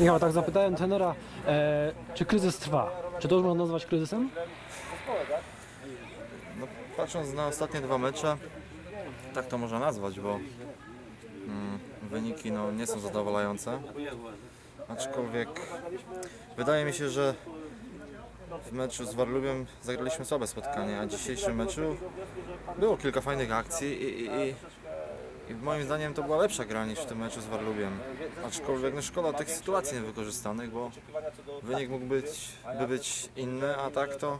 Michał, tak zapytałem trenera, e, czy kryzys trwa? Czy to już można nazwać kryzysem? No, patrząc na ostatnie dwa mecze, tak to można nazwać, bo mm, wyniki no, nie są zadowalające. Aczkolwiek wydaje mi się, że w meczu z Warlubiem zagraliśmy słabe spotkanie, a w dzisiejszym meczu było kilka fajnych akcji i, i, i, i moim zdaniem to była lepsza gra niż w tym meczu z Warlubiem. Aczkolwiek no, szkoda tych sytuacji niewykorzystanych, bo wynik mógł być, by być inny, a tak to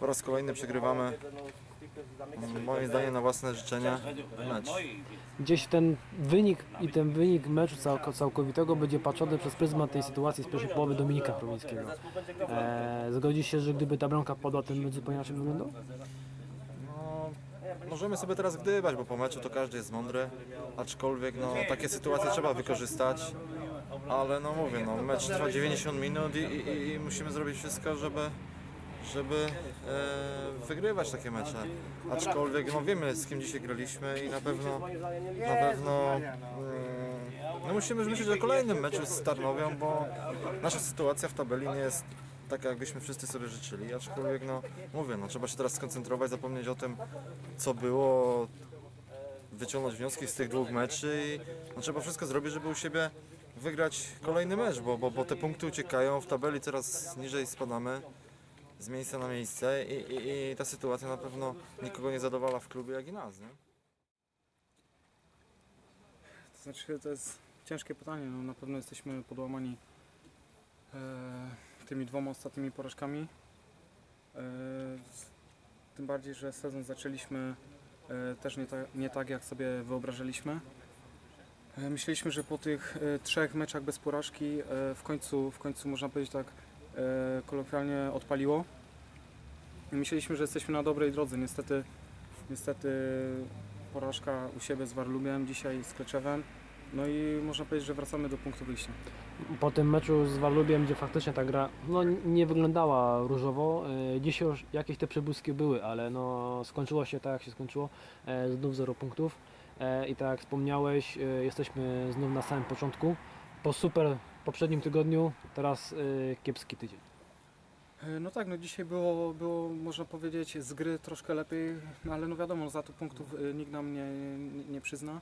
po raz kolejny przegrywamy moim zdaniem na własne życzenia mecz. Gdzieś ten wynik i ten wynik meczu całk- całkowitego będzie patrzony przez pryzmat tej sytuacji z pierwszej połowy Dominika Chromińskiego. E, zgodzi się, że gdyby ta bramka padła, ten mecz zupełnie inaczej wyglądał? Możemy sobie teraz gdybać, bo po meczu to każdy jest mądry, aczkolwiek no, takie sytuacje trzeba wykorzystać, ale no mówię, no, mecz trwa 90 minut i, i, i musimy zrobić wszystko, żeby, żeby e, wygrywać takie mecze. Aczkolwiek no, wiemy z kim dzisiaj graliśmy i na pewno na pewno mm, no, musimy myśleć o kolejnym meczu z Tarnowią, bo nasza sytuacja w tabeli nie jest taka, jakbyśmy wszyscy sobie życzyli, aczkolwiek no mówię, no trzeba się teraz skoncentrować, zapomnieć o tym, co było, wyciągnąć wnioski z tych dwóch meczy i no, trzeba wszystko zrobić, żeby u siebie wygrać kolejny mecz, bo, bo, bo te punkty uciekają, w tabeli coraz niżej spadamy z miejsca na miejsce i, i, i ta sytuacja na pewno nikogo nie zadowala w klubie, jak i nas, nie? To znaczy, to jest ciężkie pytanie. No, na pewno jesteśmy podłamani e, tymi dwoma ostatnimi porażkami. E, tym bardziej, że sezon zaczęliśmy e, też nie, ta, nie tak, jak sobie wyobrażaliśmy. E, myśleliśmy, że po tych trzech meczach bez porażki w, końcu, w końcu, można powiedzieć tak, kolokwialnie odpaliło. Myśleliśmy, że jesteśmy na dobrej drodze. Niestety, niestety porażka u siebie z Warlubiem, dzisiaj z Kleczewem. No i można powiedzieć, że wracamy do punktu wyjścia. Po tym meczu z Warlubiem, gdzie faktycznie ta gra no, nie wyglądała różowo, e, dzisiaj już jakieś te przebłyski były, ale no, skończyło się tak, jak się skończyło, e, znów 0 punktów e, i tak jak wspomniałeś, jesteśmy znów na samym początku. Po super poprzednim tygodniu, teraz kiepski tydzień. No tak, no dzisiaj było, było można powiedzieć z gry troszkę lepiej, no ale no wiadomo, za to punktów nikt nam nie, nie, nie przyzna.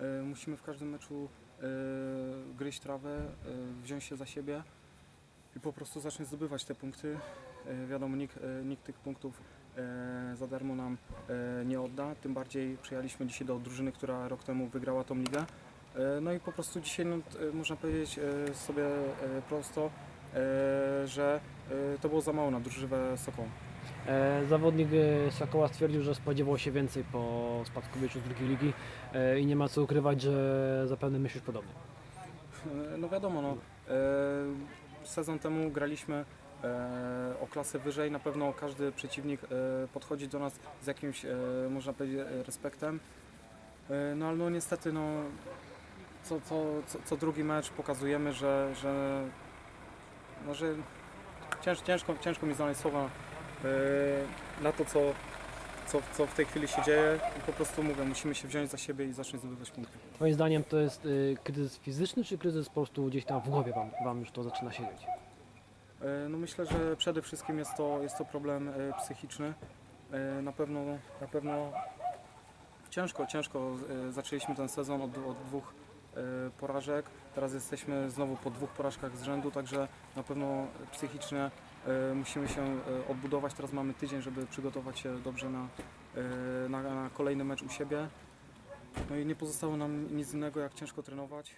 E, Musimy w każdym meczu e, gryźć trawę, e, wziąć się za siebie i po prostu zacząć zdobywać te punkty. Wiadomo, nikt, nikt tych punktów za darmo nam nie odda, tym bardziej przyjechaliśmy dzisiaj do drużyny, która rok temu wygrała tą ligę. No i po prostu dzisiaj no, można powiedzieć sobie prosto, że to było za mało na drużywę Sokoła. E, Zawodnik e, Sokoła stwierdził, że spodziewał się więcej po spadkobiercu z drugiej ligi e, i nie ma co ukrywać, że zapewne myślisz podobnie. No wiadomo, no, sezon temu graliśmy o klasę wyżej, na pewno każdy przeciwnik podchodzi do nas z jakimś, można powiedzieć, respektem. No ale no niestety, no, co, co, co, co drugi mecz pokazujemy, że, że, no, że cięż, ciężko, ciężko mi znaleźć słowa na to, co, co, co w tej chwili się dzieje i po prostu mówię, musimy się wziąć za siebie i zacząć zdobywać punkty. Moim zdaniem to jest y, kryzys fizyczny, czy kryzys po prostu gdzieś tam w głowie wam, wam już to zaczyna siedzieć? E, No myślę, że przede wszystkim jest to, jest to problem e, psychiczny. E, Na pewno, na pewno ciężko, ciężko e, zaczęliśmy ten sezon od, od dwóch e, porażek. Teraz jesteśmy znowu po dwóch porażkach z rzędu, także na pewno psychicznie e, musimy się e, odbudować. Teraz mamy tydzień, żeby przygotować się dobrze na, e, na, na kolejny mecz u siebie. No i nie pozostało nam nic innego jak ciężko trenować.